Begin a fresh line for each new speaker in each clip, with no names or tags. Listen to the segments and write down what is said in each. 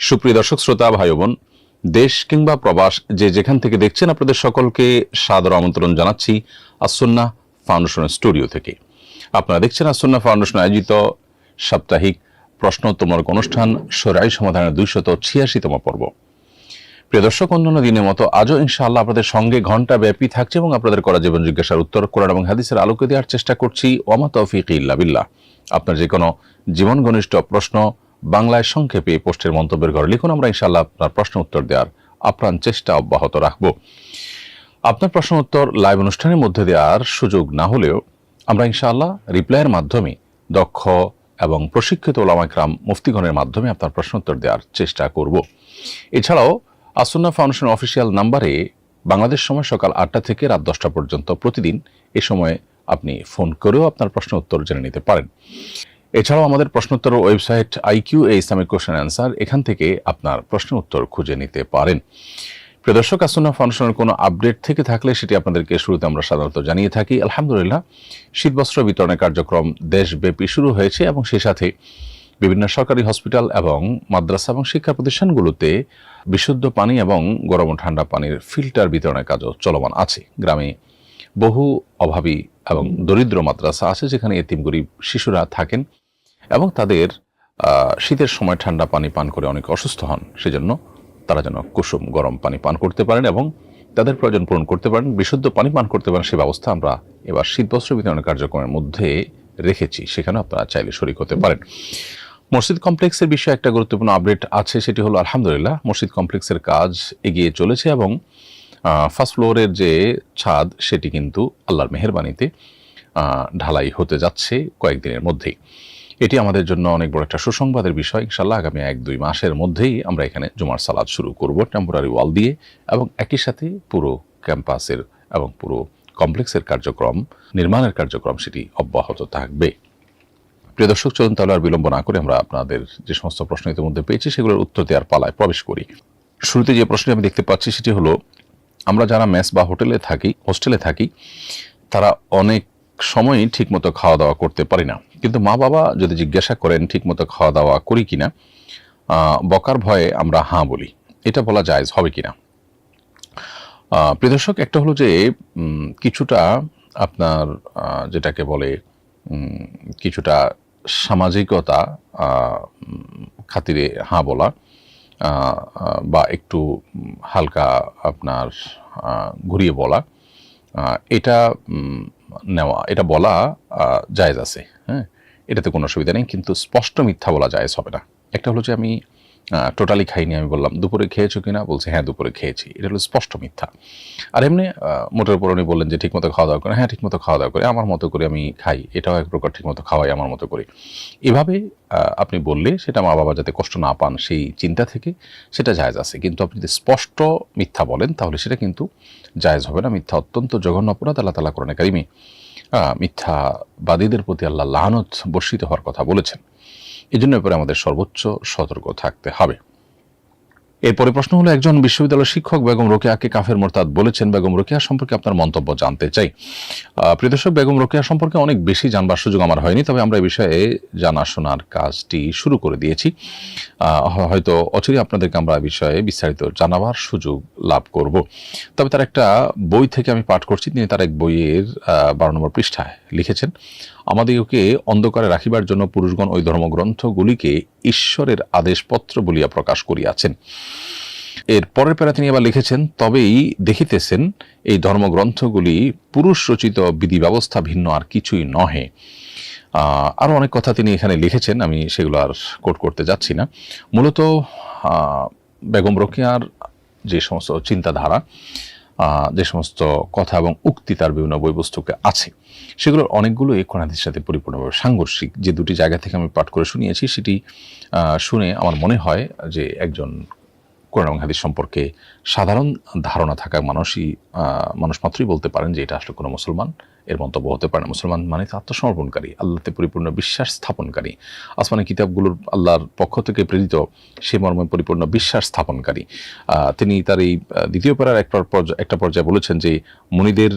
সুপ্রিয় দর্শক, শ্রোতা ভাই বোন দেশ কিংবা প্রবাস, যে যেখান থেকে দেখছেন, আপনাদের সকলকে সাদর আমন্ত্রণ জানাচ্ছি আসন্না ফাউন্ডেশন স্টুডিও থেকে। আপনারা দেখছেন আসন্না ফাউন্ডেশন আয়োজিত সাপ্তাহিক প্রশ্ন তোমার অনুষ্ঠান, সরাই সমাধানের দুইশত ছিয়াশিতম পর্ব। প্রিয় দর্শক, অন্যান্য দিনের মতো আজও ইনশাআল্লাহ আপনাদের সঙ্গে ঘণ্টা ব্যাপী থাকছে এবং আপনাদের করা জীবন জিজ্ঞাসার উত্তর, কোরআন এবং হাদিসের আলোকে দেওয়ার চেষ্টা করছি। ওমা তৌফিক ইল্লা বিল্লাহ। আপনার যে কোনো জীবন ঘনিষ্ঠ প্রশ্ন বাংলায় সংক্ষেপে পোস্টের মন্তব্যের ঘরে লিখুন, আমরা ইনশাআল্লাহ আপনার প্রশ্ন উত্তর দেওয়ার আপ্রাণ চেষ্টা অব্যাহত রাখব। আপনার প্রশ্ন উত্তর লাইভ অনুষ্ঠানের মধ্যে দেওয়ার সুযোগ না হলেও আমরা ইনশাআল্লাহ রিপ্লাইয়ের মাধ্যমে দক্ষ এবং প্রশিক্ষিত ওলামাইকরাম মুফতিগণের মাধ্যমে আপনার প্রশ্ন উত্তর দেওয়ার চেষ্টা করব। এছাড়াও আসন্না ফাউন্ডেশন অফিসিয়াল নাম্বারে বাংলাদেশ সময় সকাল আটটা থেকে রাত দশটা পর্যন্ত প্রতিদিন এ সময়ে আপনি ফোন করেও আপনার প্রশ্ন উত্তর জেনে নিতে পারেন। এছাড়াও আমাদের প্রশ্নোত্তর ওয়েবসাইট আইকিউ এ ইসলামিক কোশ্চেন অ্যান্সার এখান থেকে আপনার প্রশ্ন উত্তর খুঁজে নিতে পারেন। প্রিয় দর্শক, আসন্না ফাউন্ডেশনের কোনো আপডেট থেকে থাকলে সেটি আপনাদেরকে শুরুতে আমরা সাধারণত জানিয়ে থাকি। আলহামদুলিল্লাহ, শীতবস্ত্র বিতরণের কার্যক্রম দেশব্যাপী শুরু হয়েছে এবং সেই সাথে বিভিন্ন সরকারি হসপিটাল এবং মাদ্রাসা এবং শিক্ষা প্রতিষ্ঠানগুলোতে বিশুদ্ধ পানি এবং গরম ও ঠান্ডা পানির ফিল্টার বিতরণের কাজও চলমান আছে। গ্রামে বহু অভাবী এবং দরিদ্র মাদ্রাসা আছে যেখানে এতিম গরিব শিশুরা থাকেন এবং তাদের শীতের সময় ঠান্ডা পানি পান করে অনেক অসুস্থ হন। সেজন্য তারা যেন কুসুম গরম পানি পান করতে পারেন এবং তাদের প্রয়োজন পূরণ করতে পারেন, বিশুদ্ধ পানি পান করতে পারেন, সে ব্যবস্থা আমরা এবার শীতবস্ত্র বিতরণের কার্যক্রমের মধ্যে রেখেছি। সেখানে আপনারা চাইলে শরিক হতে পারেন। মসজিদ কমপ্লেক্সের বিষয়ে একটা গুরুত্বপূর্ণ আপডেট আছে, সেটি হলো আলহামদুলিল্লাহ মসজিদ কমপ্লেক্সের কাজ এগিয়ে চলেছে এবং ফার্স্ট ফ্লোরের যে ছাদ, সেটি কিন্তু আল্লাহর মেহরবানিতে ঢালাই হতে যাচ্ছে কয়েকদিনের মধ্যেই। এটি আমাদের জন্য অনেক বড় একটা সুসংবাদের বিষয়। ইনশাল্লাহ আগামী এক দুই মাসের মধ্যেই আমরা এখানে জুমার সালাদ শুরু করব টেম্পোরারি ওয়াল দিয়ে এবং একই সাথে পুরো ক্যাম্পাসের এবং পুরো কমপ্লেক্সের কার্যক্রম, নির্মাণের কার্যক্রম, সেটি অব্যাহত থাকবে। প্রিয় দর্শক, চলুন তাহলে আর বিলম্ব না করে আমরা আপনাদের যে সমস্ত প্রশ্ন ইতিমধ্যে পেয়েছি, সেগুলোর উত্তর দেওয়ার পালায় প্রবেশ করি। শুরুতে যে প্রশ্নটি আমি দেখতে পাচ্ছি, সেটি হলো, আমরা যারা মেস বা হোটেলে থাকি, হোস্টেলে থাকি, তারা অনেক সময়ই ঠিকমতো খাওয়া দাওয়া করতে পারি না। কিন্তু মা বাবা যদি জিজ্ঞাসা করেন, ঠিকমতো খাওয়া দাওয়া করি কিনা? বকার ভয়ে আমরা হাঁ বলি। এটা বলা জায়েজ হবে কিনা? প্রদর্শক একটা হলো যে কিছুটা আপনার যেটাকে বলে কিছুটা সামাজিকতা খাতিরে হাঁ বলা বা একটু হালকা আপনার ঘুরিয়ে বলা এটা নেওয়া, এটা বলা জায়েজ আছে হ্যাঁ? এটাতে কোনো অসুবিধা নেই, কিন্তু স্পষ্ট মিথ্যা বলা জায়জ হবে না। একটা হলো যে আমি টোটালি খাইনি আমি বললাম। দুপুরে খেয়েছো কিনা? বলছে হ্যাঁ দুপুরে খেয়েছি। এটা হলো স্পষ্ট মিথ্যা। আর এমনি মোটের উপর উনি বললেন যে ঠিকমতো খাওয়া দাওয়া করে। হ্যাঁ ঠিকমতো খাওয়া দাওয়া করে। আমার মতো করে আমি খাই। এটাও এক প্রকার ঠিকমতো খাওয়াই আমার মতো করে। এভাবে আপনি বললে সেটা মা বাবা যাতে কষ্ট না পান সেই চিন্তা থেকে সেটা জায়জ আছে। কিন্তু আপনি যদি স্পষ্ট মিথ্যা বলেন, তাহলে সেটা কিন্তু জায়জ হবে না। মিথ্যা অত্যন্ত জঘন্য অপরাধ, আল্লাহ তালা কোরআনে কারিমে মিথ্যাবাদীদের প্রতি আল্লাহ লাহানত বর্ষিত হওয়ার কথা বলেছেন। এই জন্য এরপরে আমাদের সর্বোচ্চ সতর্ক থাকতে হবে। এরপরে প্রশ্ন হলো একজন বিশ্ববিদ্যালয়ের শিক্ষক বেগম রোকেয়াকে কাফের মোরতাদ বলেছেন। বেগম রোকেয়া সম্পর্কে আপনার মন্তব্য জানতে চাই। আহ, প্রিয় দর্শক বেগম রোকেয়া সম্পর্কে অনেক বেশি জানবার সুযোগ আমার হয়নি তবে আমরা এই বিষয়ে জানাশোনার কাজটি শুরু করে দিয়েছি। হয়তো অচিরে আপনাদেরকে আমরা এই বিষয়ে বিস্তারিত জানাবার সুযোগ লাভ করব। তবে তার একটা বই থেকে আমি পাঠ করছি। তিনি তার এক বইয়ের বারো নম্বর পৃষ্ঠায় লিখেছেন আমাদিগকে অন্ধকারে রাখিবার জন্য পুরুষগণ ওই ধর্মগ্রন্থগুলিকে ঈশ্বরের আদেশপত্র বলিয়া প্রকাশ করিয়াছেন। এর পরের পেরা তিনি আবার লিখেছেন, তবেই দেখিতেছেন, এই ধর্মগ্রন্থগুলি পুরুষ রচিত বিধি ব্যবস্থা ভিন্ন আর কিছুই নহে। আরও অনেক কথা তিনি এখানে লিখেছেন, আমি সেগুলো আর কোট করতে যাচ্ছি না। মূলত বেগম রোকেয়ার যে সমস্ত চিন্তাধারা যে সমস্ত কথা এবং উক্তি তার বিভিন্ন বই পুস্তকে আছে। সেগুলোর অনেকগুলো এই কোরআনের সাথে পরিপূর্ণভাবে সাংঘর্ষিক। যে দুটি জায়গা থেকে আমি পাঠ করে শুনিয়েছি, সেটি শুনে আমার মনে হয় যে একজন কোরআন হাদিস সম্পর্কে সাধারণ ধারণা থাকা মানুষই মানুষ মাত্রই বলতে পারেন যে এটা আসলে কোনো মুসলমান। এর মন্তব্য হতে পারে না। মুসলমান মানে তো আত্মসমর্পণকারী, আল্লাহতে পরিপূর্ণ বিশ্বাস স্থাপনকারী। আসমানি কিতাবগুলোর আল্লাহর পক্ষ থেকে প্রেরিত সে মর্মে পরিপূর্ণ বিশ্বাস স্থাপনকারী। তিনি তার এই দ্বিতীয় একটা পর্যায়ে একটা পর্যায়ে বলেছেন যে, মুনিদের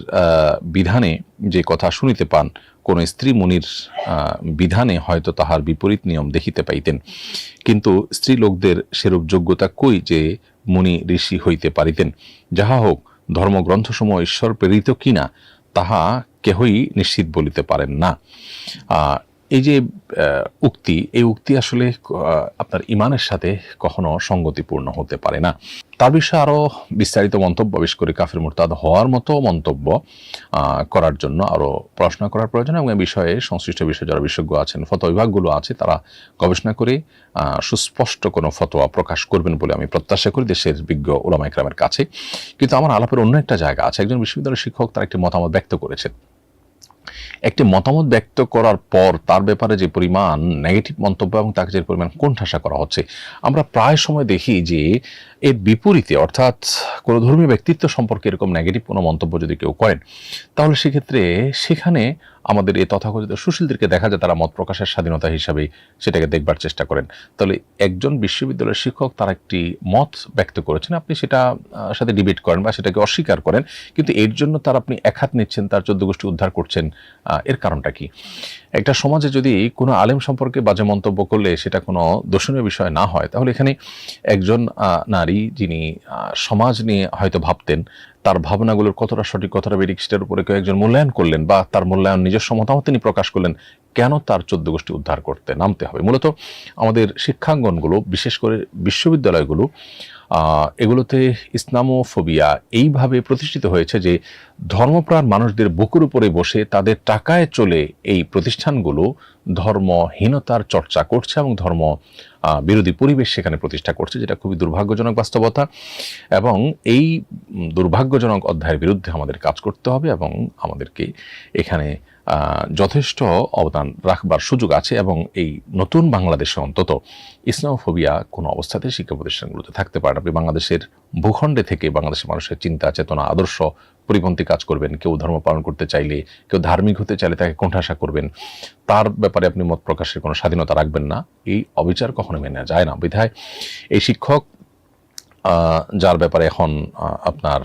বিধানে যে কথা শুনিতে পান, কোন স্ত্রী মুনির বিধানে হয়তো তাহার বিপরীত নিয়ম দেখিতে পাইতেন। কিন্তু স্ত্রী লোকদের সেরূপ যোগ্যতা কই যে মুনি ঋষি হইতে পারিতেন? যাহা হোক, ধর্মগ্রন্থসমূহ ঈশ্বর প্রেরিত কিনা তাহা কেহই নিশ্চিত বলিতে পারেন না। এই যে উক্তি, এই উক্তি আসলে আপনার ইমানের সাথে কখনো সঙ্গতিপূর্ণ হতে পারে না। তার বিষয়ে আরও বিস্তারিত মন্তব্য, বিশেষ করে কাফির মুরতাদ হওয়ার মতো মন্তব্য করার জন্য আরও পড়াশোনা করার প্রয়োজন এবং এই বিষয়ে সংশ্লিষ্ট বিষয়ে যারা বিশেষজ্ঞ আছেন, ফতোয়া বিভাগগুলো আছে, তারা গবেষণা করে সুস্পষ্ট কোনো ফতোয়া প্রকাশ করবেন বলে আমি প্রত্যাশা করি দেশের বিজ্ঞ ওলামা ইকরামের কাছে। কিন্তু আমার আলাপের অন্য একটা জায়গা আছে। একজন বিশ্ববিদ্যালয়ের শিক্ষক তার একটি মতামত ব্যক্ত করেছেন। একটি মতামত ব্যক্ত করার পর তার ব্যাপারে যে পরিমাণ নেগেটিভ মন্তব্য এবং তাকে যে পরিমাণ কোণঠাসা করা হচ্ছে, আমরা প্রায় সময় দেখি যে এর বিপরীতে, অর্থাৎ কোনো ধর্মীয় ব্যক্তিত্ব সম্পর্কে এরকম নেগেটিভ কোনো মন্তব্য যদি কেউ করেন, তাহলে সেক্ষেত্রে সেখানে আমাদের এই তথাকথিত সুশীলদেরকে দেখা যায় তারা মত প্রকাশের স্বাধীনতা হিসাবে সেটাকে দেখবার চেষ্টা করেন। তাহলে একজন বিশ্ববিদ্যালয়ের শিক্ষক তার একটি মত ব্যক্ত করেছেন, আপনি সেটা সাথে ডিবেট করেন বা সেটাকে অস্বীকার করেন, কিন্তু এর জন্য তার আপনি এক হাত নিচ্ছেন, তার চোদ্দ গোষ্ঠী উদ্ধার করছেন এর কারণটা কি? একটা সমাজে যদি কোনো আলেম সম্পর্কে বাজে মন্তব্য করলে সেটা কোনো দোষণীয় বিষয় না হয়, তাহলে এখানে একজন নারী যিনি সমাজ নিয়ে হয়তো ভাবতেন, তার ভাবনাগুলোর কতটা সঠিক, কতটা বেরিক সেটার উপরে কেউ একজন মূল্যায়ন করলেন বা তার মূল্যায়ন নিজস্ব মতামত তিনি প্রকাশ করলেন, কেন তার চোদ্দ গোষ্ঠী উদ্ধার করতে নামতে হবে? মূলত আমাদের শিক্ষাঙ্গনগুলো, বিশেষ করে বিশ্ববিদ্যালয়গুলো এগুলোতে ইসলামোফোবিয়া এইভাবে প্রতিষ্ঠিত হয়েছে যে ধর্মপ্রাণ মানুষদের বুকের উপরে বসে তাদের টাকায় চলে এই প্রতিষ্ঠানগুলো ধর্মহীনতার চর্চা করছে এবং ধর্ম বিরোধী পরিবেশ সেখানে প্রতিষ্ঠা করছে, যেটা খুবই দুর্ভাগ্যজনক বাস্তবতা। এবং এই দুর্ভাগ্যজনক অধ্যায়ের বিরুদ্ধে আমাদের কাজ করতে হবে এবং আমাদেরকে এখানে যথেষ্ট অবদান রাখবার সুযোগ আছে এবং এই নতুন বাংলাদেশে অন্তত ইসলামোফোবিয়া কোনো অবস্থাতে শিক্ষা প্রতিষ্ঠানগুলোতে থাকতে পারে না। আপনি বাংলাদেশের ভূখণ্ডে থেকে বাংলাদেশের মানুষের চিন্তা, চেতনা, আদর্শ পরিপন্থী কাজ করবেন, কেউ ধর্ম পালন করতে চাইলে, কেউ ধার্মিক হতে চাইলে তাকে কোণঠাসা করবেন। তার ব্যাপারে আপনি মত প্রকাশের কোনো স্বাধীনতা রাখবেন না। এই অবিচার কখনো মেনে যায় না। বিধায় এই শিক্ষক যার ব্যাপারে এখন আপনার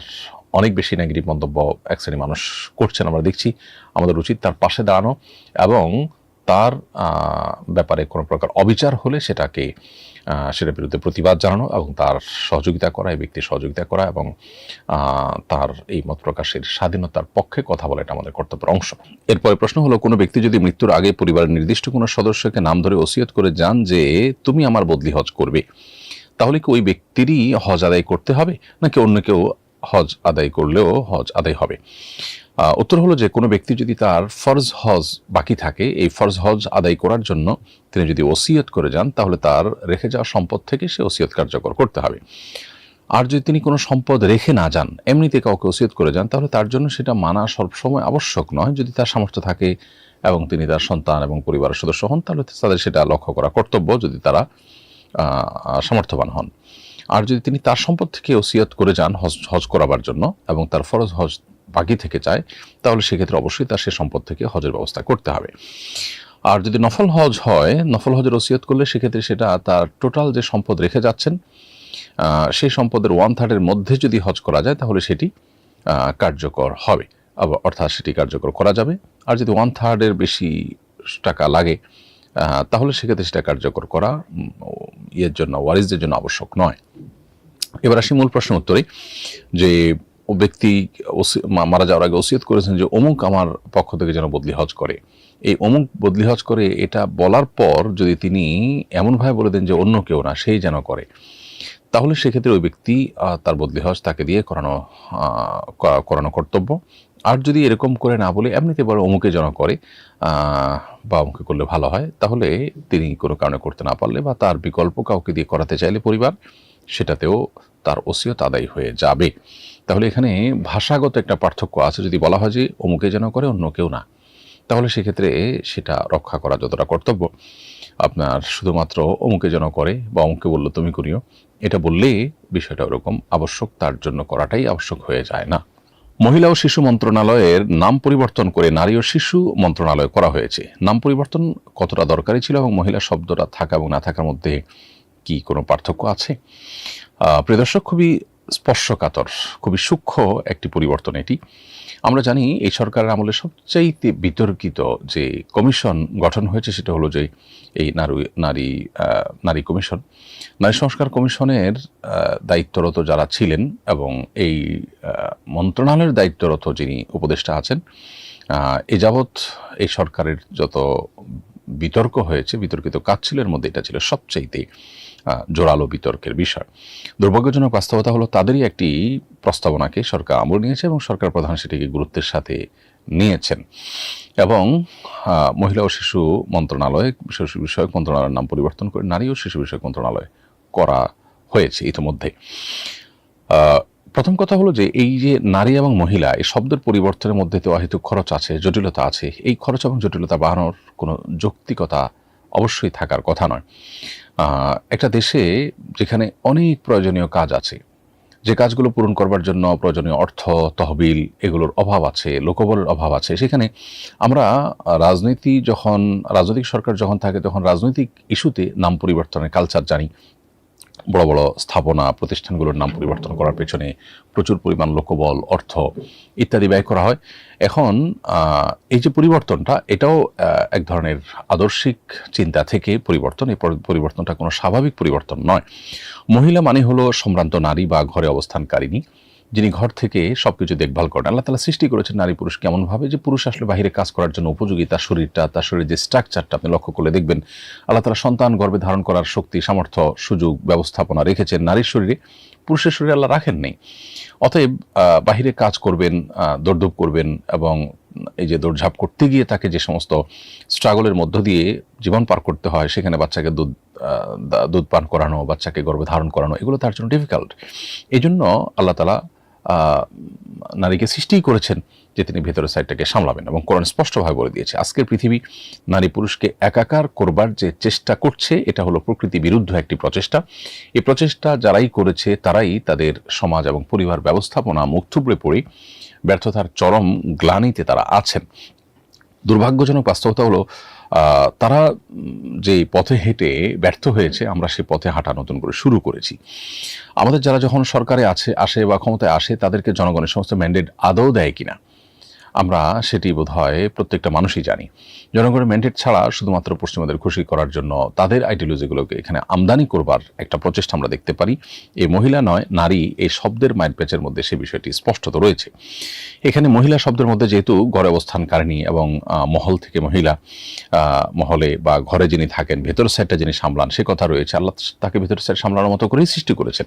অনেক বেশি নেগেটিভ মন্তব্য এক শ্রেণি মানুষ করছেন, আমরা দেখছি আমাদের উচিত তার পাশে দাঁড়ানো এবং তার ব্যাপারে কোনো প্রকার অবিচার হলে সেটাকে সেটার বিরুদ্ধে প্রতিবাদ জানানো এবং তার সহযোগিতা করা, এই ব্যক্তির সহযোগিতা করা এবং তার এই মত প্রকাশের স্বাধীনতার পক্ষে কথা বলা এটা আমাদের কর্তব্যের অংশ। এরপরে প্রশ্ন হলো, কোনো ব্যক্তি যদি মৃত্যুর আগে পরিবারের নির্দিষ্ট কোনো সদস্যকে নাম ধরে ওসিয়ত করে যান যে তুমি আমার বদলি হজ করবে, তাহলে কি ওই ব্যক্তিরই হজ আদায় করতে হবে? নাকি অন্য কেউ হজ আদায় করলেও হজ আদায় হবে। উত্তর হলো যে কোনো ব্যক্তি যদি তার ফরজ হজ বাকি থাকে, এই ফরজ হজ আদায় করার জন্য তিনি যদি ওসিয়ত করে যান, তাহলে তার রেখে যাওয়া সম্পদ থেকে সে ওসিয়ত কার্যকর করতে হবে। আর যদি তিনি কোনো সম্পদ রেখে না যান, এমনিতে কাউকে ওসিয়ত করে যান, তাহলে তার জন্য সেটা মানা সবসময় আবশ্যক নয়। যদি তার সামর্থ্য থাকে এবং তিনি তার সন্তান এবং পরিবারের সদস্য হন, তাহলে তাদের সেটা লক্ষ্য করা কর্তব্য। যদি তারা সামর্থ্যবান হন। আর যদি তিনি তার সম্পদ থেকে ওসিয়ত করে যান হজ হজ করাবার জন্য এবং তার ফরজ হজ বাকি থেকে যায়, তাহলে সেক্ষেত্রে অবশ্যই তার সে সম্পদ থেকে হজের ব্যবস্থা করতে হবে। আর যদি নফল হজ হয়, নফল হজের ওসিয়ত করলে সেক্ষেত্রে সেটা তার টোটাল যে সম্পদ রেখে যাচ্ছেন সেই সম্পদের ওয়ান থার্ডের মধ্যে যদি হজ করা যায়, তাহলে সেটি কার্যকর হবে। অর্থাৎ সেটি কার্যকর করা যাবে। আর যদি ওয়ান থার্ডের বেশি টাকা লাগে তাহলে সেক্ষেত্রে সেটা কার্যকর করা ইয়ের জন্য, ওয়ারিসদের জন্য আবশ্যক নয়। এবার আসি মূল প্রশ্ন উত্তরে, যে ব্যক্তি মারা যাওয়ার আগে ওসিয়ত করেছেন যে অমুক আমার পক্ষ থেকে যেন বদলি হজ করে। এই অমুক বদলি হজ করে এটা বলার পর যদি তিনি এমনভাবে বলে দেন যে অন্য কেউ না, সেই যেন করে, তাহলে সেক্ষেত্রে ওই ব্যক্তি তার বদলি হজ তাকে দিয়ে করানো করানো কর্তব্য। আর যদি এরকম করে না বলে এমনিতে বলে অমুকে যেন করে বা অমুকে করলে ভালো হয়, তাহলে তিনি কোনো কারণে করতে না পারলে বা তার বিকল্প কাউকে দিয়ে করাতে চাইলে পরিবার, সেটাতেও তার ওসিয়ত আদায় হয়ে যাবে। তাহলে এখানে ভাষাগত একটা পার্থক্য আছে, যদি বলা হয় যে অমুকে যেন করে, অন্য কেউ না। তাহলে সেক্ষেত্রে সেটা রক্ষা করা যতটা কর্তব্য। আপনার শুধুমাত্র অমুকে যেন করে বা অমুকে বলল তুমি করিও, এটা বললে বিষয়টা ওরকম আবশ্যক, তার জন্য করাটাই আবশ্যক হয়ে যায় না। মহিলা ও শিশু মন্ত্রণালয়ের নাম পরিবর্তন করে নারী ও শিশু মন্ত্রণালয় করা হয়েছে। নাম পরিবর্তন কতটা দরকারি ছিল এবং মহিলা শব্দটা থাকা এবং না থাকার মধ্যে কি কোনো পার্থক্য আছে? প্রিয় দর্শক, খুবই স্পর্শকাতর, খুবই সূক্ষ্ম একটি পরিবর্তন এটি। আমরা জানি এই সরকারের আমলে সবচাইতে বিতর্কিত যে কমিশন গঠন হয়েছে সেটা হলো যে এই নারী নারী নারী কমিশন। নারী সংস্কার কমিশনের দায়িত্বরত যারা ছিলেন এবং এই মন্ত্রণালয়ের দায়িত্বরত যিনি উপদেষ্টা আছেন এ যাবৎ এই সরকারের যত বিতর্ক হয়েছে, বিতর্কিত কাজ ছিল, এর মধ্যে এটা ছিল সবচাইতে জোরালো বিতর্কের বিষয়। দুর্ভাগ্যজনক বাস্তবতা হলো তাদেরই একটি প্রস্তাবনাকে সরকার আমল নিয়েছে এবং সরকার প্রধান সেটিকে গুরুত্বের সাথে নিয়েছেন। এবং মহিলা ও শিশু মন্ত্রণালয়, শিশু বিষয়ক মন্ত্রণালয়ের নাম পরিবর্তন করে নারী ও শিশু বিষয়ক মন্ত্রণালয় করা হয়েছে ইতিমধ্যে। প্রথম কথা হলো যে এই যে নারী এবং মহিলা, এই শব্দের পরিবর্তনের মধ্যে তো অহেতুক খরচ আছে, জটিলতা আছে। এই খরচ এবং জটিলতা বাড়ানোর কোনো যৌক্তিকতা অবশ্যই থাকার কথা নয়। একটা দেশে যেখানে অনেক প্রয়োজনীয় কাজ আছে, যে কাজগুলো পূরণ করবার জন্য প্রয়োজনীয় অর্থ, তহবিল এগুলোর অভাব আছে, লোকবলের অভাব আছে, সেখানে আমরা রাজনীতি যখন, রাজনৈতিক সরকার যখন থাকে তখন রাজনৈতিক ইস্যুতে নাম পরিবর্তনের কালচার জানি। বড় বড় স্থাপনা প্রতিষ্ঠানগুলোর নাম পরিবর্তন করার পেছনে প্রচুর পরিমাণ লোকবল, অর্থ ইত্যাদি ব্যয় করা হয়। এখন এই যে পরিবর্তনটা, এটাও এক ধরনের আদর্শিক চিন্তা থেকে পরিবর্তন। এই পরিবর্তনটা কোনো স্বাভাবিক পরিবর্তন নয়। মহিলা মানে হলো সম্ভ্রান্ত নারী বা ঘরে অবস্থানকারিনী যিনি ঘর থেকে সব কিছু দেখভাল করেন, আল্লাহ তালা সৃষ্টি করেছেন নারী পুরুষ কেমনভাবে যে পুরুষ আসলে বাহিরে কাজ করার জন্য উপযোগী, তার শরীরটা, তার শরীরের যে স্ট্রাকচারটা আপনি লক্ষ্য করলে দেখবেন, আল্লাহ তালা সন্তান গর্ভে ধারণ করার শক্তি, সামর্থ্য, সুযোগ, ব্যবস্থাপনা রেখেছেন নারীর শরীরে, পুরুষের শরীরে আল্লাহ রাখেন নেই। অতএব বাহিরে কাজ করবেন দৌড়ধূপ করবেন এবং এই যে দৌড়ঝাঁপ করতে গিয়ে তাকে যে সমস্ত স্ট্রাগলের মধ্য দিয়ে জীবন পার করতে হয়, সেখানে বাচ্চাকে দুধ দুধ পান করানো, বাচ্চাকে গর্ভে ধারণ করানো, এগুলো তার জন্য ডিফিকাল্ট এই জন্য আল্লাহ তালা নারীকে সৃষ্টিই করেছেন যে তিনি ভেতরের সাইডটাকে সামলাবেন এবং কোরআন স্পষ্টভাবে বলে দিয়েছে। আজকের পৃথিবী নারী পুরুষকে একাকার করবার যে চেষ্টা করছে, এটা হলো প্রকৃতি বিরুদ্ধ একটি প্রচেষ্টা। এই প্রচেষ্টা যারাই করেছে, তারাই তাদের সমাজ এবং পরিবার ব্যবস্থাপনা মুখ থুবড়ে পড়ে ব্যর্থতার চরম গ্লানিতে তারা আছেন। দুর্ভাগ্যজনক বাস্তবতা হলো তারা যে পথে হেঁটে ব্যর্থ হয়েছে, আমরা সে পথে হাঁটা নতুন করে শুরু করেছি। আমাদের যারা যখন সরকারে আছে, আসে বা ক্ষমতায় আসে, তাদেরকে জনগণের সমস্ত ম্যান্ডেট আদৌ দেয় কিনা? আমরা সেটি বোধ হয় প্রত্যেকটা মানুষই জানি। জনগণের ম্যান্ডেট ছাড়া শুধুমাত্র পশ্চিমাদের খুশি করার জন্য তাদের আইডিওলজিগুলোকে এখানে আমদানি করবার একটা প্রচেষ্টা আমরা দেখতে পারি। এই মহিলা নয়, নারী এই শব্দের মাইন্ড প্যাচের মধ্যে সে বিষয়টি স্পষ্টত রয়েছে। এখানে মহিলা শব্দের মধ্যে যেহেতু ঘরে অবস্থানকারিণী এবং মহল থেকে মহিলা মহলে বা ঘরে যিনি থাকেন ভেতর সাইডটা যিনি সামলান, সে কথা রয়েছে। আল্লাহ তাকে ভেতর সাইড সামলানোর মতো করেই সৃষ্টি করেছেন।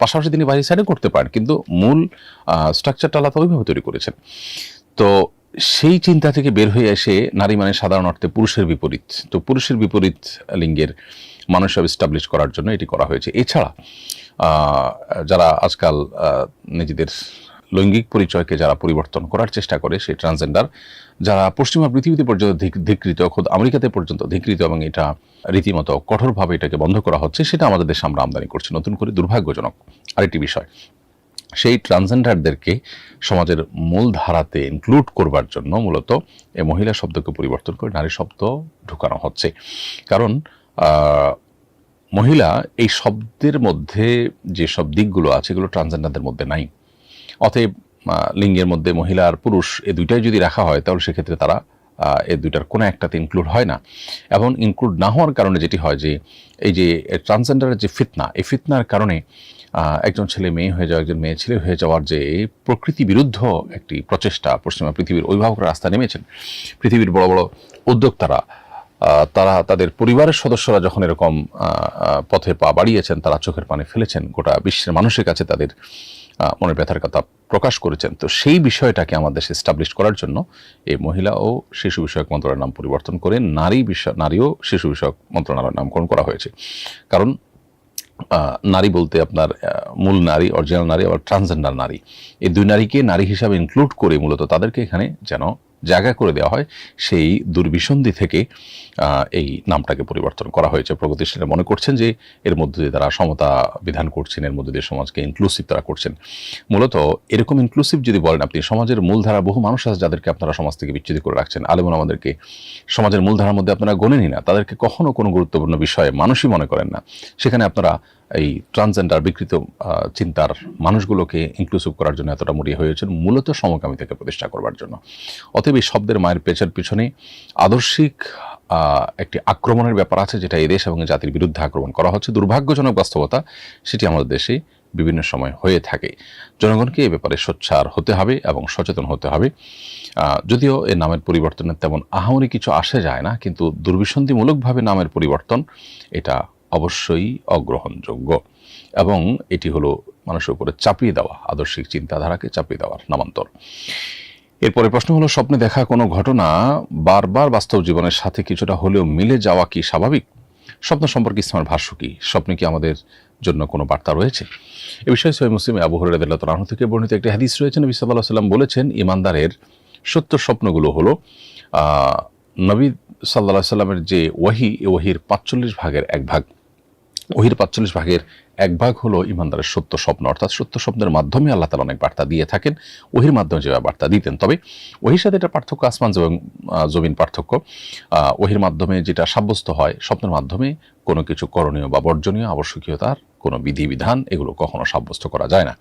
পাশাপাশি তিনি বাইরের সাইডে করতে পারেন, কিন্তু মূল স্ট্রাকচারটা আল্লাহ ওইভাবে তৈরি করেছেন। তো সেই চিন্তা থেকে বের হয়ে এসে নারী মানে সাধারণ অর্থে পুরুষের বিপরীত। তো পুরুষের বিপরীত লিঙ্গের মানুষ সব স্টাবলিশ করার জন্য এটি করা হয়েছে। এছাড়া যারা আজকাল নিজেদের লৈঙ্গিক পরিচয়কে যারা পরিবর্তন করার চেষ্টা করে, সেই ট্রান্সজেন্ডার যারা পশ্চিমা পৃথিবীতে পর্যন্ত ধিকৃত, খোদ আমেরিকাতে পর্যন্ত ধিকৃত এবং এটা রীতিমতো কঠোরভাবে এটাকে বন্ধ করা হচ্ছে, সেটা আমাদের দেশে আমরা আমদানি করছি। নতুন করে দুর্ভাগ্যজনক আরেকটি বিষয়। সেই ট্রান্সজেন্ডারদেরকে সমাজের মূল ধারাতে ইনক্লুড করবার জন্য মূলত এই মহিলা শব্দকে পরিবর্তন করে নারী শব্দ ঢুকানো হচ্ছে। কারণ মহিলা এই শব্দের মধ্যে যে সব দিকগুলো আছে, এগুলো ট্রান্সজেন্ডারদের মধ্যে নাই। অতএব লিঙ্গের মধ্যে মহিলা আর পুরুষ এ দুইটাই যদি রাখা হয়, তাহলে সেক্ষেত্রে তারা এ দুইটার কোনো একটাতে ইনক্লুড হয় না। এবং ইনক্লুড না হওয়ার কারণে যেটি হয় যে, এই যে ট্রান্সজেন্ডারের যে ফিতনা, এই ফিতনার কারণে একজন ছেলে মেয়ে হয়ে যাওয়া, একজন মেয়ে ছেলে হয়ে যাওয়ার যে প্রকৃতি বিরুদ্ধ একটি প্রচেষ্টা পশ্চিমা পৃথিবীর অভিভাবকরা রাস্তা নেমেছেন, পৃথিবীর বড় বড় উদ্যোক্তারা তারা তাদের পরিবারের সদস্যরা যখন এরকম পথে পা বাড়িয়েছেন, তারা চোখের পানে ফেলেছেন, গোটা বিশ্বের মানুষের কাছে তাদের মনের ব্যথার কথা প্রকাশ করেছেন। তো সেই বিষয়টাকে আমাদের দেশে এস্টাবলিশ করার জন্য এই মহিলা ও শিশু বিষয়ক মন্ত্রণালয়ের নাম পরিবর্তন করে নারী বিষয়, নারী ও শিশু বিষয়ক মন্ত্রণালয়ের নামকরণ করা হয়েছে। কারণ নারী বলতে আপনার মূল নারী অরিজিনাল নারী, আবার ট্রান্সজেন্ডার নারী। এই দুই নারীকে নারী হিসাবে ইনক্লুড করে মূলত তাদেরকে এখানে যেন জায়গা করে দেওয়া হয়, সেই দুর্বিসন্ধি থেকে এই নামটাকে পরিবর্তন করা হয়েছে। প্রগতিশীলরা মনে করছেন যে এর মধ্যে দিয়ে তারা সমতা বিধান করছেন, এর মধ্যে দিয়ে সমাজকে ইনক্লুসিভ তারা করছেন। মূলত এরকম ইনক্লুসিভ যদি বলেন আপনি, সমাজের মূলধারা, বহু মানুষ আছে যাদেরকে আপনারা সমাজ থেকে বিচ্ছিন্ন করে রাখছেন। আলেমন আমাদেরকে সমাজের মূলধারার মধ্যে আপনারা গণেনি না, তাদেরকে কখনো কোনো গুরুত্বপূর্ণ বিষয়ে মানুষই মনে করেন না। সেখানে আপনারা এই ট্রান্সজেন্ডার বিকৃত চিন্তার মানুষগুলোকে ইনক্লুসিভ করার জন্য এতটা মরিয়া হয়েছেন, মূলত সমকামিতাকে প্রতিষ্ঠা করবার জন্য। অতএব এই শব্দের মায়ের পেছার পিছনে আদর্শিক একটি আক্রমণের ব্যাপার আছে, যেটা এদেশ এবং জাতির বিরুদ্ধে আক্রমণ করা হচ্ছে। দুর্ভাগ্যজনক বাস্তবতা, সেটি আমাদের দেশে বিভিন্ন সময় হয়ে থাকে। জনগণকে এ ব্যাপারে সোচ্চার হতে হবে এবং সচেতন হতে হবে। যদিও এ নামের পরিবর্তনের তেমন আহামরি কিছু আসে যায় না, কিন্তু দুর্বিসন্ধিমূলকভাবে নামের পরিবর্তন, এটা অবশ্যই অগ্রহণযোগ্য। এবং এটি হলো মানুষের উপরে চাপিয়ে দেওয়া, আদর্শিক চিন্তাধারাকে চাপিয়ে দেওয়ার নামান্তর। এরপরে প্রশ্ন হলো, স্বপ্নে দেখা কোনো ঘটনা, বারবার বাস্তব জীবনের সাথে কিছুটা হলেও মিলে যাওয়া কি স্বাভাবিক? স্বপ্ন সম্পর্কে ইসলামের ভাষ্য কি? স্বপ্নে কি আমাদের জন্য কোনো বার্তা রয়েছে? এ বিষয়ে সৈয় মুসলিম আবু হরিয়াদুল্লাহ তালাহ থেকে বর্ণিত একটি হাদিস রয়েছেন নবী সাল্লাহ সাল্লাম বলেছেন, ইমানদারের সত্য স্বপ্নগুলো হলো নবী সাল্লাহ সাল্লামের যে ওয়াহি, এ ওহির পাঁচচল্লিশ ভাগের এক ভাগ। ওহির পাঁচচল্লিশ ভাগের এক ভাগ হলো ইমানদারের সত্য স্বপ্ন। অর্থাৎ সত্য স্বপ্নের মাধ্যমে আল্লাহ তালা অনেক বার্তা দিয়ে থাকেন। ওহির মাধ্যমে যেভাবে বার্তা দিতেন। তবে ওহির সাথে এটা পার্থক্য আসমান এবং জমিন পার্থক্য। ওহির মাধ্যমে যেটা সাব্যস্ত হয়, স্বপ্নের মাধ্যমে কোনো কিছু করণীয় বা বর্জনীয় আবশ্যকীয়তার কোনো বিধিবিধান এগুলো কখনো সাব্যস্ত করা যায় না।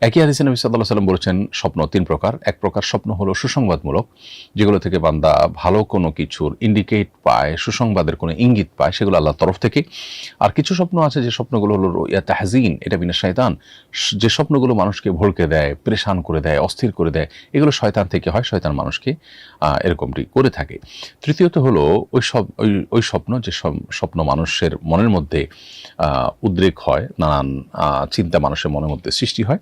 একই হাদিসে নবী সাল্লাহ সাল্লাম বলেছেন, স্বপ্ন তিন প্রকার। এক প্রকার স্বপ্ন হলো সুসংবাদমূলক, যেগুলো থেকে বান্দা ভালো কোনো কিছুর ইন্ডিকেট পায়, সুসংবাদের কোনো ইঙ্গিত পায়, সেগুলো আল্লাহর তরফ থেকে। আর কিছু স্বপ্ন আছে যে স্বপ্নগুলো হলো ইয়া তাহজিন, এটা বিনা শয়তান। যে স্বপ্নগুলো মানুষকে ভড়কে দেয়, পরেশান করে দেয়, অস্থির করে দেয়, এগুলো শয়তান থেকে হয়, শয়তান মানুষকে এরকমটি করে থাকে। তৃতীয়ত হলো ওই সব, ওই ওই স্বপ্ন যে সব- স্বপ্ন মানুষের মনের মধ্যে উদ্রেক হয়, নানান চিন্তা মানুষের মনের মধ্যে সৃষ্টি হয়।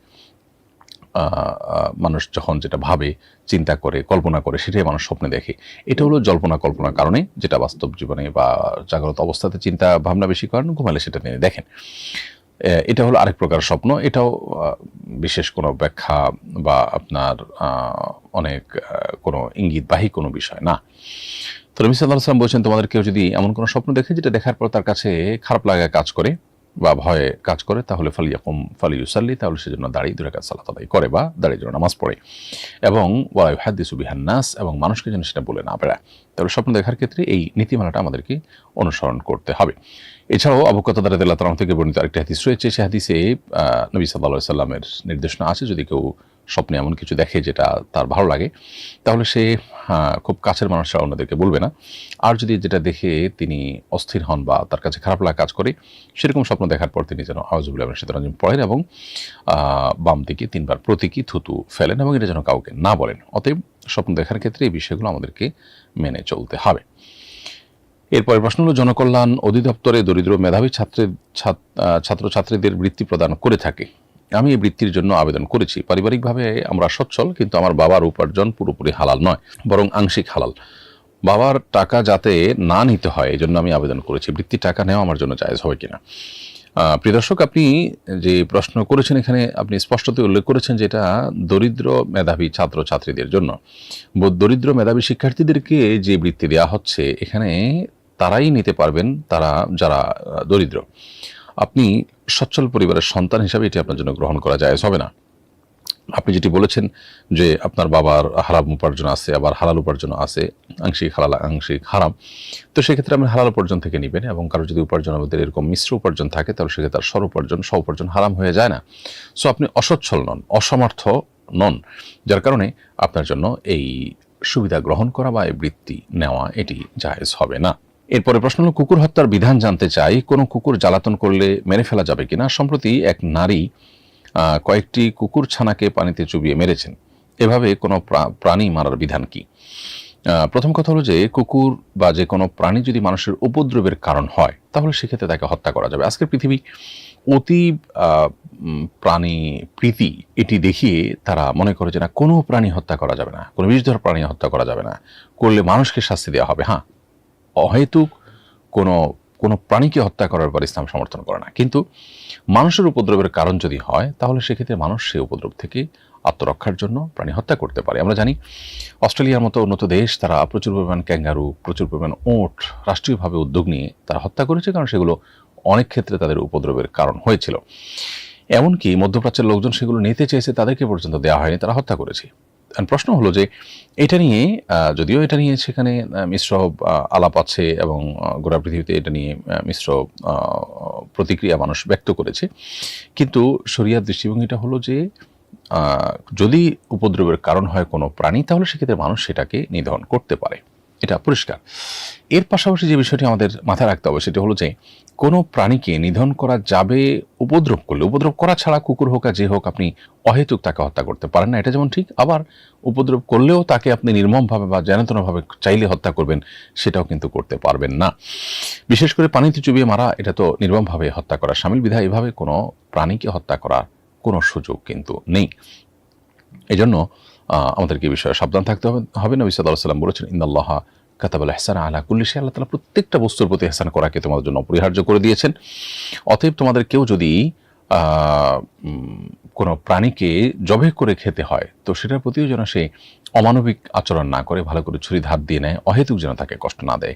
মানুষ যখন যেটা ভাবে, চিন্তা করে, কল্পনা করে, সেটাই মানুষ স্বপ্নে দেখে। এটা হলো জল্পনা কল্পনার কারণে যেটা বাস্তব জীবনে বা জাগ্রত অবস্থাতে চিন্তা ভাবনা বেশি করেন, ঘুমালে সেটা নিয়ে দেখেন। এটা হলো আরেক প্রকার স্বপ্ন। এটাও বিশেষ কোনো ব্যাখ্যা বা আপনার অনেক কোনো ইঙ্গিতবাহী কোনো বিষয় না। তো রবি সাল্লাহ সাল্লাম বলছেন, তোমাদের কেউ যদি এমন কোনো স্বপ্ন দেখে, যেটা দেখার পর তার কাছে খারাপ লাগা কাজ করে বা ভয়ে কাজ করে, তাহলে ফালিয়াকুম ফালিউসাল্লি তাহলে সেজন্য দাঁড়িয়ে দূরে কাজ সালাত আদায় করে বা দাঁড়িয়ে জন্য নামাজ পড়ে। এবং ওয়াই সুবি বিহান্নাস এবং মানুষকে যেন সেটা বলে না বেড়ায়। তাহলে স্বপ্ন দেখার ক্ষেত্রে এই নীতিমালাটা আমাদেরকে অনুসরণ করতে হবে। এছাড়াও আবুকতা দ্বারা দিল্লাহ তালাম থেকে বর্ণিত আরেকটি হাদিস রয়েছে। সে হাদিসে নবী সাল্লাহ সাল্লামের নির্দেশনা আছে, যদি কেউ স্বপ্নে এমন কিছু দেখে যেটা তার ভালো লাগে, তাহলে সে খুব কাছের মানুষরা অন্যদেরকে বলবে না। আর যদি যেটা দেখে তিনি অস্থির হন বা তার কাছে খারাপ লাগা কাজ করে, সেরকম স্বপ্ন দেখার পর তিনি যেন আওয়াজুবুল্লাহ শীতরঞ্জন পড়েন এবং বাম দিকে তিনবার প্রতীকী থুতু ফেলেন এবং এটা যেন কাউকে না বলেন। অতএব স্বপ্ন দেখার ক্ষেত্রে এই বিষয়গুলো আমাদেরকে মেনে চলতে হবে। এরপরে প্রশ্ন হলো, জনকল্যাণ অধিদপ্তরে দরিদ্র মেধাবী ছাত্রের ছাত্রছাত্রীদের বৃত্তি প্রদান করে থাকে। আমি এই বৃত্তির জন্য আবেদন করেছি। পারিবারিকভাবে আমরা সচ্ছল, কিন্তু আমার বাবার উপার্জন পুরোপুরি হালাল নয়, বরং আংশিক হালাল। বাবার টাকা যাতে না নিতে হয় এই জন্য আমি আবেদন করেছি। বৃত্তির টাকা নেওয়া আমার জন্য জায়েজ হবে কিনা? প্রিয় দর্শক, আপনি যে প্রশ্ন করেছেন এখানে, আপনি স্পষ্টত উল্লেখ করেছেন যে এটা দরিদ্র মেধাবী ছাত্র ছাত্রীদের জন্য দরিদ্র মেধাবী শিক্ষার্থীদেরকে যে বৃত্তি দেওয়া হচ্ছে, এখানে তারাই নিতে পারবেন, তারা যারা দরিদ্র। আপনি সচ্ছল পরিবারের সন্তান হিসাবে এটি আপনার জন্য গ্রহণ করা যায় হবে না। আপনি যেটি বলেছেন যে আপনার বাবার হারাম উপার্জন আছে, আবার হালাল উপার্জন আছে, আংশিক হালাল, আংশিক হারাম, তো সেক্ষেত্রে আপনি হালাল উপার্জন থেকে নেবেন এবং কারও যদি উপার্জন আমাদের এরকম মিশ্র উপার্জন থাকে, তাহলে সেক্ষেত্রে তার স্বর উপার্জন, স্ব উপার্জন হারাম হয়ে যায় না। সো আপনি অসচ্ছল নন, অসমর্থ নন, যার কারণে আপনার জন্য এই সুবিধা গ্রহণ করা বা এই বৃত্তি নেওয়া এটি জায়েজ হবে না। এরপরে প্রশ্ন হলো, কুকুর হত্যার বিধান জানতে চাই, কোনো কুকুর জ্বালাতন করলে মেরে ফেলা যাবে কিনা? সম্প্রতি এক নারী কয়েকটি কুকুর ছানাকে পানিতে চুবিয়ে মেরেছেন। এভাবে কোনো প্রা- প্রাণী মারার বিধান কি? প্রথম কথা হলো যে, কুকুর বা যে কোনো প্রাণী যদি মানুষের উপদ্রবের কারণ হয়, তাহলে সেক্ষেত্রে তাকে হত্যা করা যাবে। আজকের পৃথিবী অতি প্রাণী প্রীতি এটি দেখিয়ে তারা মনে করে যে না, কোনো প্রাণী হত্যা করা যাবে না, কোনো বিষধর প্রাণী হত্যা করা যাবে না। করলে মানুষকে শাস্তি দেওয়া হবে হ্যাঁ? অহেতুক কোনো কোনো প্রাণীকে হত্যা করার পর ইসলাম সমর্থন করে না। কিন্তু মানুষের উপদ্রবের কারণ যদি হয়, তাহলে সেক্ষেত্রে মানুষ সেই উপদ্রব থেকে আত্মরক্ষার জন্য প্রাণী হত্যা করতে পারে। আমরা জানি অস্ট্রেলিয়ার মতো উন্নত দেশ, তারা প্রচুর পরিমাণ ক্যাঙ্গারু, প্রচুর পরিমাণ ওট রাষ্ট্রীয়ভাবে উদ্যোগ নিয়ে তারা হত্যা করেছে, কারণ সেগুলো অনেক ক্ষেত্রে তাদের উপদ্রবের কারণ হয়েছিল। এমনকি মধ্যপ্রাচ্যের লোকজন সেগুলো নিতে চেয়েছে, তাদেরকে পর্যন্ত দেওয়া হয়নি, তারা হত্যা করেছে। প্রশ্ন হলো যে, এটা নিয়ে যদিও এটা নিয়ে সেখানে মিশ্র আলাপ আছে এবং গোটা পৃথিবীতে এটা নিয়ে মিশ্র প্রতিক্রিয়া মানুষ ব্যক্ত করেছে। কিন্তু শরিয়ার দৃষ্টিভঙ্গিটা হলো যে যদি উপদ্রবের কারণ হয় কোনো প্রাণী, তাহলে সেক্ষেত্রে মানুষ সেটাকে নিধন করতে পারে। এটা পরিষ্কার। এর পাশাপাশি যে বিষয়টি আমাদের মাথায় রাখতে হবে সেটি হলো যে, কোনো প্রাণীকে নিধন করা যাবে উপদ্রব করলে, উপদ্রব করা ছাড়া কুকুর হোক আর যে হোক আপনি অহেতুক তাকে হত্যা করতে পারেন না, এটা যেমন ঠিক, আবার উপদ্রব করলেও তাকে আপনি নির্মমভাবে বা জেনাতনভাবে চাইলে হত্যা করবেন, সেটাও কিন্তু করতে পারবেন না। বিশেষ করে পানিতে চুবিয়ে মারা, এটা তো নির্মমভাবে হত্যা করা সামিল বিধায় এভাবে কোনো প্রাণীকে হত্যা করার কোনো সুযোগ কিন্তু নেই। এজন্য আমাদেরকে এই বিষয়ে সাবধান থাকতে হবে। হবে নবী সাল্লাহ সাল্লাম বলেছেন ইন্দাল্লাহ কাতাবাল এহসান আলা কুল্লি সে আল্লাহ তালা প্রত্যেকটা বস্তুর প্রতি এহসান করাকে তোমাদের জন্য অপরিহার্য করে দিয়েছেন। অতএব তোমাদের কেউ যদি কোনো প্রাণীকে জবে করে খেতে হয়, তো সেটার প্রতিও যেন সে অমানবিক আচরণ না করে, ভালো করে ছুরি ধার দিয়ে নেয়, অহেতুক যেন তাকে কষ্ট না দেয়।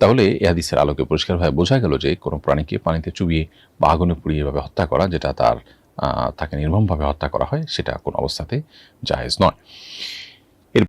তাহলে এ হাদিসের আলোকে পরিষ্কারভাবে বোঝা গেল যে কোনো প্রাণীকে পানিতে চুবিয়ে বা আগুনে পুড়িয়ে এভাবে হত্যা করা, যেটা তার তাকে নির্মমভাবে হত্যা করা হয় সেটা কোনো অবস্থাতেই জায়েজ নয়।